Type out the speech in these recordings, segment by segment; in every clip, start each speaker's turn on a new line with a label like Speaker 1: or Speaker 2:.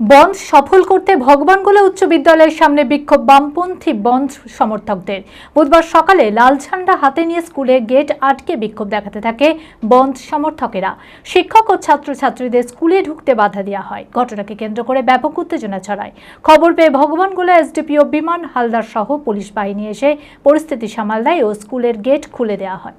Speaker 1: বন্ধ সফল করতে ভগবানগোলা উচ্চ বিদ্যালয়ের সামনে বিক্ষোভ বামপন্থী বন্ধ সমর্থকদের। বুধবার সকালে লাল ঝান্ডা হাতে নিয়ে স্কুলে গেট আটকে বিক্ষোভ দেখাতে থাকে বন্ধ সমর্থকেরা। শিক্ষক ও ছাত্রছাত্রীদের স্কুলে ঢুকতে বাধা দেওয়া হয়। ঘটনাকে কেন্দ্র করে ব্যাপক উত্তেজনা ছড়ায়। খবর পেয়ে ভগবানগোলা এসডিপিও বিমান হালদার সহ পুলিশ বাহিনী এসে পরিস্থিতি সামাল দেয় ও স্কুলের গেট খুলে দেওয়া হয়।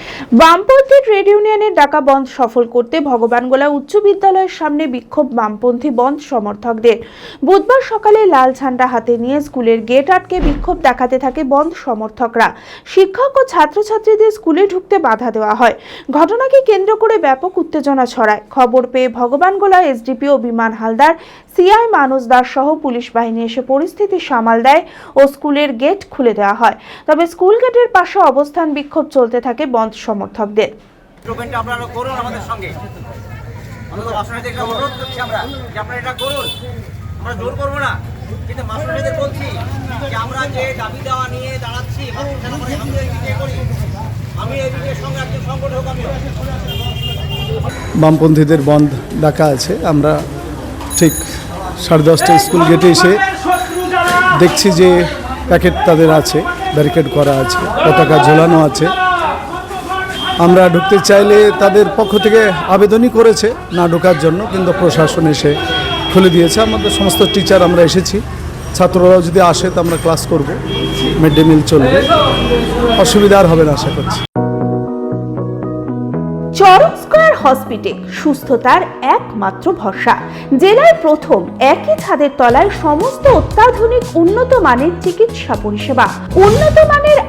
Speaker 2: বামপন্থী ট্রেড ইউনিয়নের ডাকা বন্ধ সফল করতে ভগবানগোলা উচ্চ বিদ্যালয়ের সামনে বিক্ষোভ বামপন্থী বন্ধ সমর্থকদের। বুধবার সকালে লাল ঝান্ডা হাতে নিয়ে স্কুলের গেট আটকে বিক্ষোভ দেখাতে থাকে বন্ধ সমর্থকরা। শিক্ষক ও ছাত্রছাত্রীদের স্কুলে ঢুকতে বাধা দেওয়া হয়। ঘটনাকে কেন্দ্র করে ব্যাপক উত্তেজনা ছড়ায়। খবর পেয়ে ভগবানগোলা এসডিপিও বিমান হালদার সিআই মানস দাস সহ পুলিশ বাহিনী এসে পরিস্থিতি সামাল দেয় ও স্কুলের গেট খুলে দেওয়া হয়। তবে স্কুল গেটের পাশে অবস্থান বিক্ষোভ চলতে থাকে বন্ধ সমর্থকদের।
Speaker 3: আপনারা করুন আমাদের সঙ্গে। অনুরোধ করছি আমরা যে আপনারা এটা করুন। আমরা জোর করব না। কিন্তু মাস্টারদের বলছি যে আমরা যে দাবি দেওয়া নিয়ে দাঁড়াচ্ছি আমি এই সঙ্গে একজন আমি
Speaker 4: বামপন্থীদের বন্ধ ডাকা আছে। আমরা ঠিক সাড়ে দশটা স্কুল গেটে এসে দেখছি যে প্যাকেট তাদের আছে ব্যারিকেড করা আছে পতাকা ঝোলানো আছে। আমরা ঢুকতে চাইলে তাদের পক্ষ থেকে আবেদনই করেছে না ঢোকার জন্য, কিন্তু প্রশাসন এসে খুলে দিয়েছে। আমাদের সমস্ত টিচার আমরা এসেছি। ছাত্ররাও যদি আসে তো আমরা ক্লাস করব। মিড ডে মিল চলবে। অসুবিধা আর হবে না, আশা করছি।
Speaker 2: চরম স্কয়ার হসপিটাল, সুস্থতার একমাত্র ভরসা। জেলায় প্রথম একই ছাদের তলায় সমস্ত অত্যাধুনিক উন্নত মানের চিকিৎসা পরিষেবা। উন্নত মানের